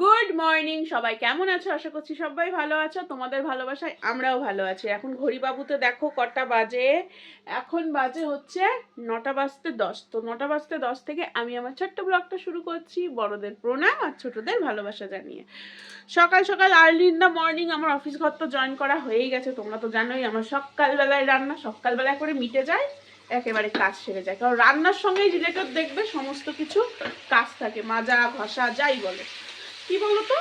Good morning সবাই কেমন আছো? আশা করছি সবাই ভালো আছো। তোমাদের ভালোবাসায় আমরাও ভালো আছি। এখন ঘড়িবাবুতে দেখো কটা বাজে। এখন বাজে হচ্ছে নটা বাজতে দশ। তো নটা বাজতে দশ থেকে আমি আমার ছোট্ট ব্লগটা শুরু করছি। বড়দের প্রণাম আর ছোটদের ভালোবাসা জানিয়ে। সকাল সকাল আর্লি ইন দ্য মর্নিং আমার অফিস ঘর তো জয়েন করা হয়েই গেছে। তোমরা তো জানোই আমার সকালবেলায় রান্না সকালবেলায় করে মিটে যায়, একেবারে কাজ সেরে যায়। কারণ রান্নার সঙ্গেই রিলেটেড দেখবে সমস্ত কিছু কাজ থাকে। মাজা, ঘষা, যাই বলে। কি বলতো?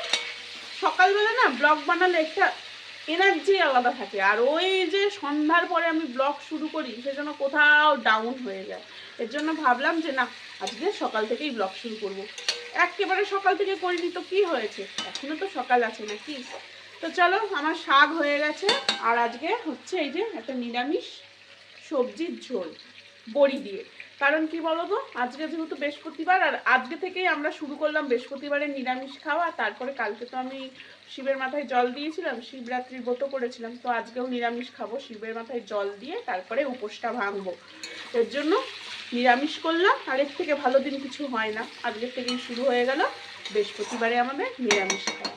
সকালবেলা না ব্লগ বানালে একটা এনার্জি আলাদা থাকে। আর ওই যে সন্ধ্যার পরে আমি ব্লগ শুরু করি, সেজন্য কোথাও ডাউন হয়ে যায়। এর জন্য ভাবলাম যে না, আজকে সকাল থেকেই ব্লগ শুরু করব। একেবারে সকাল থেকে করিনি তো কি হয়েছে? এখনও তো সকাল আছে নাকি? তো চলো, আমার শাক হয়ে গেছে। আর আজকে হচ্ছে এই যে একটা নিরামিষ সবজির ঝোল, বড়ি দিয়ে। কারণ কি বলতো? আজকে যেহেতু বৃহস্পতিবার আর আজকে থেকেই আমরা শুরু করলাম বৃহস্পতিবারে নিরামিষ খাওয়া তারপরে কালকে তো আমি শিবের মাথায় জল দিয়েছিলাম, শিবরাত্রির ব্রত করেছিলাম, তো আজকেও নিরামিষ খাব, শিবের মাথায় জল দিয়ে তারপরে উপোসটা ভাঙবো। এর জন্য নিরামিষ করলাম, আর এর থেকে ভালো দিন কিছু হয় না। আজকের থেকেই শুরু হয়ে গেল বৃহস্পতিবারে আমাদের নিরামিষ খাওয়া।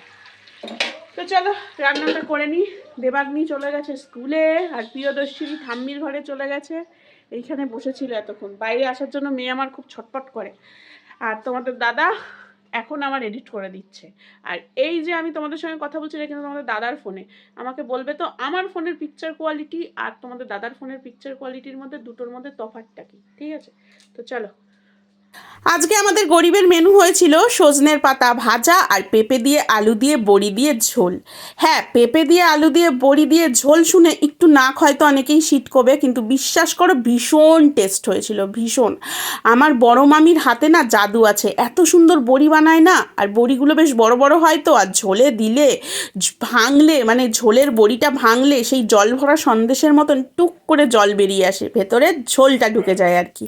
তো চলো, রান্নাটা করে নিই। দেবাগ্নি চলে গেছে স্কুলে, আর প্রিয়দর্শিনী ঠাম্মির ঘরে চলে গেছে। এইখানে বসেছিল এতক্ষণ। বাইরে আসার জন্য মেয়ে আমার খুব ছটপট করে। আর তোমাদের দাদা এখন আমার এডিট করে দিচ্ছে। আর এই যে আমি তোমাদের সঙ্গে কথা বলছি, এটা কিন্তু তোমাদের দাদার ফোনে আমাকে বলবে তো, আমার ফোনের পিকচার কোয়ালিটি আর তোমাদের দাদার ফোনের পিকচার কোয়ালিটির মধ্যে দুটোর মধ্যে তফাতটা কি? ঠিক আছে? তো চলো। আজকে আমাদের গরিবের মেনু হয়েছিল সজনের পাতা ভাজা আর পেঁপে দিয়ে আলু দিয়ে বড়ি দিয়ে ঝোল। হ্যাঁ পেঁপে দিয়ে আলু দিয়ে বড়ি দিয়ে ঝোল শুনে একটু নাক হয়তো অনেকেই শীত করবে, কিন্তু বিশ্বাস করো ভীষণ টেস্ট হয়েছিল, ভীষণ। আমার বড় মামির হাতে না জাদু আছে, এত সুন্দর বড়ি বানায় না, আর বড়িগুলো বেশ বড় বড় হয় তো, আর ঝোলে দিলে ভাঙলে মানে ঝোলের বড়িটা ভাঙলে সেই জল ভরা সন্দেশের মতন টুক করে জল বেরিয়ে আসে, ভেতরে ঝোলটা ঢুকে যায় আর কি।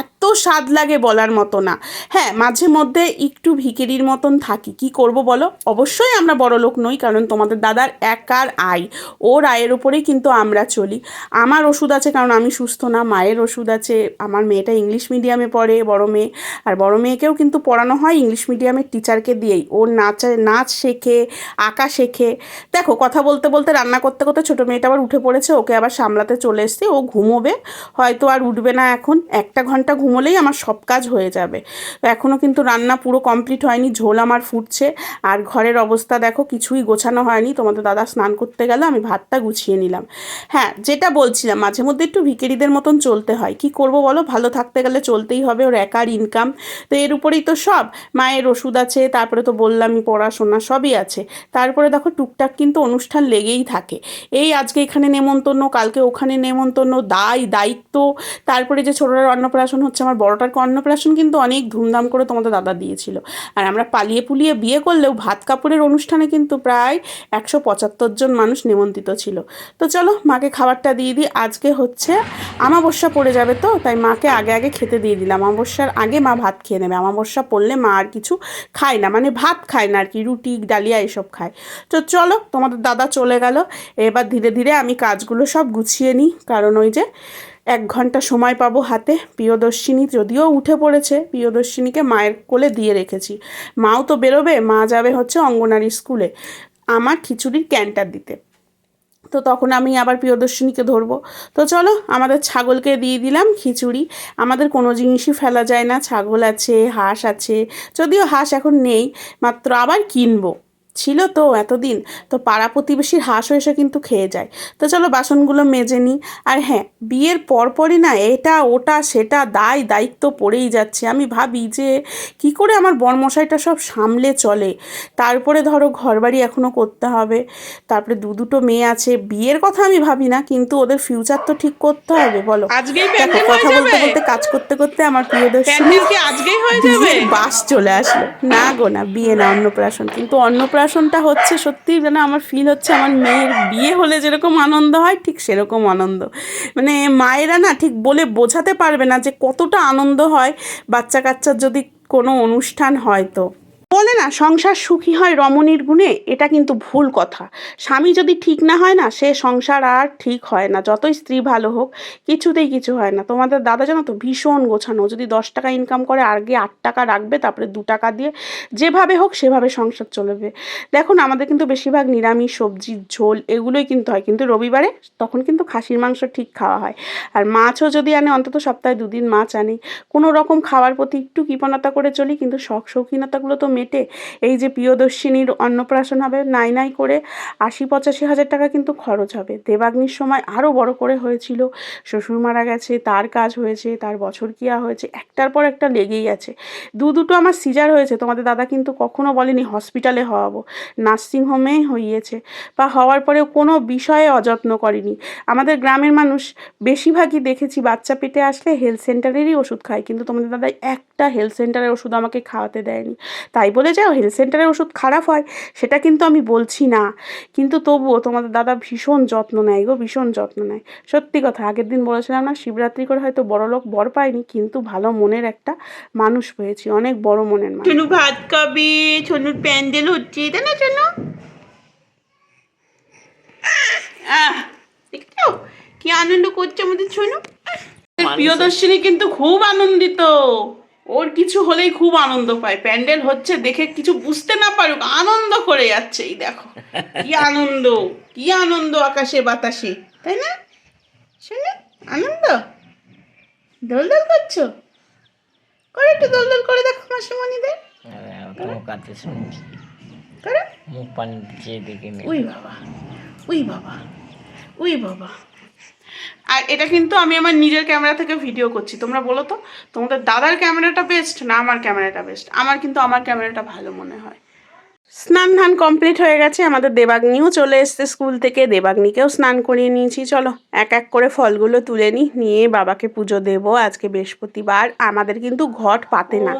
এত স্বাদ লাগে বলার মতো। না। হ্যাঁ মাঝে মধ্যে একটু ভিকেরির মতন থাকি। কি করব বলো? অবশ্যই আমরা বড় লোক নই, কারণ তোমাদের দাদার একার আয়। ওর আয়ের উপরেই কিন্তু আমরা চলি। আমার ওষুধ আছে, কারণ আমি সুস্থ না, মায়ের ওষুধ আছে। আমার মেয়েটা ইংলিশ মিডিয়ামে পড়ে, বড় মেয়ে। আর বড় মেয়েকেও কিন্তু পড়ানো হয় ইংলিশ মিডিয়ামের টিচারকে দিয়েই। ওর নাচে, নাচ শেখে, আঁকা শেখে। দেখো, কথা বলতে বলতে, রান্না করতে করতে ছোটো মেয়েটা আবার উঠে পড়েছে, ওকে আবার সামলাতে চলে এসছি। ও ঘুমোবে, হয়তো আর উঠবে না এখন। একটা ঘণ্টা ঘুমোলেই আমার সব কাজ হয়ে যাবে তো এখনও কিন্তু রান্না পুরো কমপ্লিট হয়নি, ঝোল আমার ফুটছে। আর ঘরের অবস্থা দেখো, কিছুই গোছানো হয়নি। তোমাদের দাদা স্নান করতে গেলে, আমি ভাতটা গুছিয়ে নিলাম। হ্যাঁ যেটা বলছিলাম, মাঝে মধ্যে একটু ভিকেরিদের মতন চলতে হয়। কি করব বলো? ভালো থাকতে গেলে চলতেই হবে, ওর একার ইনকাম তো এর উপরেই তো সব, মায়ের ওষুধ আছে, তারপরে তো বললামই পড়াশোনা সবই আছে। তারপরে দেখো, টুকটাক কিন্তু অনুষ্ঠান লেগেই থাকে। এই আজকে এখানে নেমন্তন্ন, কালকে ওখানে নেমন্তন্ন, দায়, দায়িত্ব। তারপরে যে ছোটোটার অন্নপ্রাশন হচ্ছে, আমার বড়টার অন্নপ্রাশন কিন্তু অনেক ধুমধাম করে তোমাদের দাদা দিয়েছিল। আর আমরা পালিয়ে পুলিয়ে বিয়ে করলেও ভাত কাপড়ের অনুষ্ঠানে কিন্তু প্রায় একশো পঁচাত্তর জন মানুষ নিমন্ত্রিত ছিল। তো চলো মাকে খাবারটা দিয়ে দিই। আজকে হচ্ছে আমাবস্যা পড়ে যাবে তো, তাই মাকে আগে আগে খেতে দিয়ে দিলাম। আমাবস্যার আগে মা ভাত খেয়ে নেবে। আমাবস্যা পড়লে মা আর কিছু খায় না মানে ভাত খায় না আর কি, রুটি, ডালিয়া এসব খায়। তো চলো তোমাদের দাদা চলে গেল। এবার ধীরে ধীরে আমি কাজগুলো সব গুছিয়ে নিই। কারণ ওই যে এক ঘণ্টা সময় পাবো হাতে। প্রিয়দর্শিনী যদিও উঠে পড়েছে, প্রিয়দর্শিনীকে মায়ের কোলে দিয়ে রেখেছি। মাও তো বেরোবে, মা যাবে হচ্ছে অঙ্গনারী স্কুলে। আমার খিচুড়ির ক্যান্টার দিতে। তো তখন আমি আবার প্রিয়দর্শিনীকে ধরবো। তো চলো, আমাদের ছাগলকে দিয়ে দিলাম খিচুড়ি। আমাদের কোনো জিনিসই ফেলা যায় না। ছাগল আছে, হাঁস আছে। যদিও হাঁস এখন নেই, মাত্র আবার কিনবো। ছিল তো এতদিন তো পাড়া প্রতিবেশীর হাঁসও এসে কিন্তু খেয়ে যায়। তো চলো বাসনগুলো মেজে নিই। আর হ্যাঁ বিয়ের পরপরই না এটা ওটা সেটা দায় দায়িত্ব পড়েই যাচ্ছে। আমি ভাবি যে কি করে আমার বরমশাইটা সব সামলে চলে। তারপরে ধরো ঘরবাড়ি এখনও করতে হবে। তারপরে দু দুটো মেয়ে আছে। বিয়ের কথা আমি ভাবি না কিন্তু ওদের ফিউচার তো ঠিক করতে হবে বলো। কথা বলতে বলতে কাজ করতে করতে আমার আজকেই হয়ে যাবে? বাস চলে আসলো। না গো না বিয়ে না অন্নপ্রাশন। কিন্তু অন্নপ্রাশনটা হচ্ছে সত্যি যেন আমার ফিল হচ্ছে আমার মেয়ের বিয়ে হলে যেরকম আনন্দ হয়, ঠিক সেরকম আনন্দ। মানে মায়েরা না ঠিক বলে বোঝাতে পারবে না যে কতটা আনন্দ হয় বাচ্চা কাচ্চার যদি কোনো অনুষ্ঠান হয় তো। বলে না, সংসার সুখী হয় রমণীর গুণে, এটা কিন্তু ভুল কথা। স্বামী যদি ঠিক না হয় না, সে সংসার আর ঠিক হয় না, যতই স্ত্রী ভালো হোক, কিছুতেই কিছু হয় না। তোমাদের দাদা জানো তো, ভীষণ গোছানো। যদি দশ টাকা ইনকাম করে, আগে আট টাকা রাখবে, তারপরে দু টাকা দিয়ে যেভাবে হোক, সেভাবে সংসার চলবে। দেখুন, আমাদের কিন্তু বেশিরভাগ নিরামিষ, সবজি, ঝোল, এগুলোই কিন্তু হয়। কিন্তু রবিবারে তখন কিন্তু খাসির মাংস ঠিক খাওয়া হয়। আর মাছও যদি আনে, অন্তত সপ্তাহে দুদিন মাছ আনি কোনো রকম খাওয়ার প্রতি একটু কৃপণতা করে চলি, কিন্তু শখ শৌখিনতাগুলো তো মেটে এই যে প্রিয়দর্শিনীর অন্নপ্রাশন হবে, নাই নাই করে আশি পঁচাশি হাজার টাকা কিন্তু খরচ হবে। দেবাগ্নির সময় আরও বড় করে হয়েছিল। শ্বশুর মারা গেছে, তার কাজ হয়েছে, তার বছর কিয়া হয়েছে, একটার পর একটা লেগেই আছে। দু দুটো আমার সিজার হয়েছে, তোমাদের দাদা কিন্তু কখনো বলেনি হসপিটালে হওয়াবো। নার্সিংহোমে হইয়েছে, বা হওয়ার পরেও কোনো বিষয়ে অযত্ন করেনি। আমাদের গ্রামের মানুষ, বেশিরভাগই দেখেছি বাচ্চা পেটে আসলে হেলথ সেন্টারেরই ওষুধ খায়, কিন্তু তোমাদের দাদা একটা হেলথ সেন্টারের ওষুধ আমাকে খাওয়াতে দেয়নি। তাই বলে যাও হেলথ সেন্টারের ওষুধ খারাপ হয় সেটা কিন্তু আমি বলছি না। কিন্তু তবুও তোমাদের দাদা ভীষণ যত্ন নেয় গো ভীষণ যত্ন নেয়। সত্যি কথা আগের দিন বলেছিলাম না শিবরাত্রি করে হয়তো বড় লোক বর পাইনি কিন্তু ভালো মনের একটা মানুষ পেয়েছি অনেক বড় মনের মানুষ। ছনু ভাত খাবে ছনুর প্যান্ডেল হচ্ছে তাই না ছনু? দেখছ? কি আনন্দ করছে আমাদের ছনু? প্রিয়দর্শিনী কিন্তু খুব আনন্দিত। ওর কিছু হলেই খুব আনন্দ পায়। প্যান্ডেল হচ্ছে দেখে কিছু বুঝতে না পারুক আনন্দ করে যাচ্ছে এই দেখো। কি আনন্দ কি আনন্দ আকাশে বাতাসে তাই না? শোনো আনন্দ। দোল দোল করছ? করে একটু দোল দোল করে দেখো মাসিমণিদের। করে। মুখ পানি চেয়ে দেখে উই বাবা উই বাবা উই বাবা। আর এটা কিন্তু আমি আমার নিজের ক্যামেরা থেকে ভিডিও করছি। তোমরা বলো তো, তোমাদের দাদার ক্যামেরাটা বেস্ট না আমার ক্যামেরাটা বেস্ট আমার কিন্তু আমার ক্যামেরাটা ভালো মনে হয়। স্নান ধান কমপ্লিট হয়ে গেছে, আমাদের দেবাগ্নিও চলে এসছে স্কুল থেকে। দেবাগ্নিকেও স্নান করিয়ে নিয়েছি, চলো এক এক করে ফলগুলো তুলে নিই নিয়ে বাবাকে পুজো দেব আজকে বৃহস্পতিবার। আমাদের কিন্তু ঘট পাতে না।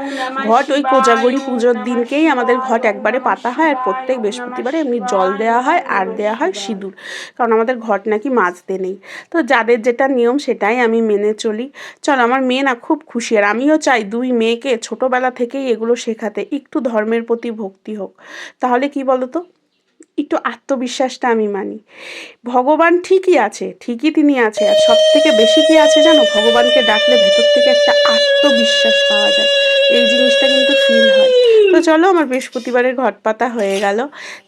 ঘট ওই কোজাগরি পুজোর দিনকেই আমাদের ঘট একবারে পাতা হয় আর প্রত্যেক বৃহস্পতিবারে এমনি জল দেওয়া হয়, আর দেওয়া হয় সিঁদুর। কারণ আমাদের ঘট নাকি মাজতে নেই। তো যাদের যেটা নিয়ম সেটাই আমি মেনে চলি। চলো, আমার মেয়ে না খুব খুশি, আর আমিও চাই দুই মেয়েকে ছোটোবেলা থেকেই এগুলো শেখাতে, একটু ধর্মের প্রতি ভক্তি হোক। তাহলে কি বলতো? একটু আত্মবিশ্বাসটা আমি মানি। ভগবান ঠিকই আছে, ঠিকই তিনি আছে আর সব থেকে বেশি কি আছে জানো? ভগবানকে ডাকলে ভেতর থেকে একটা আত্মবিশ্বাস পাওয়া যায়। এই জিনিসটা কিন্তু ফিল হয়। তো চলো আমার বৃহস্পতিবারের ঘট পাতা হয়ে গেল।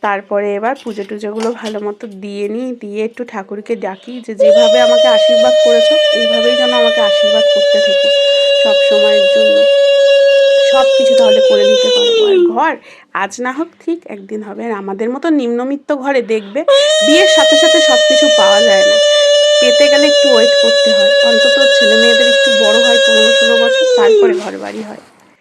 তারপরে এবার পুজো টুজোগুলো ভালো মতো দিয়ে নিই, দিয়ে একটু ঠাকুরকে ডাকি যে যেভাবে আমাকে আশীর্বাদ করেছ, এইভাবেই যেন আমাকে আশীর্বাদ করতে থেকো সব সময়ের জন্য। সব কিছু তাহলে করে নিতে পারব আর ঘর, আজ না হোক ঠিক একদিন হবে। আর আমাদের মতো নিম্নমিত্ত ঘরে দেখবে বিয়ের সাথে সাথে সব কিছু পাওয়া যায় না। পেতে গেলে একটু ওয়েট করতে হয়। অন্তত ছেলে মেয়েদের একটু বড় হয়, পনেরো ষোলো বছর, তারপরে ঘর বাড়ি হয়।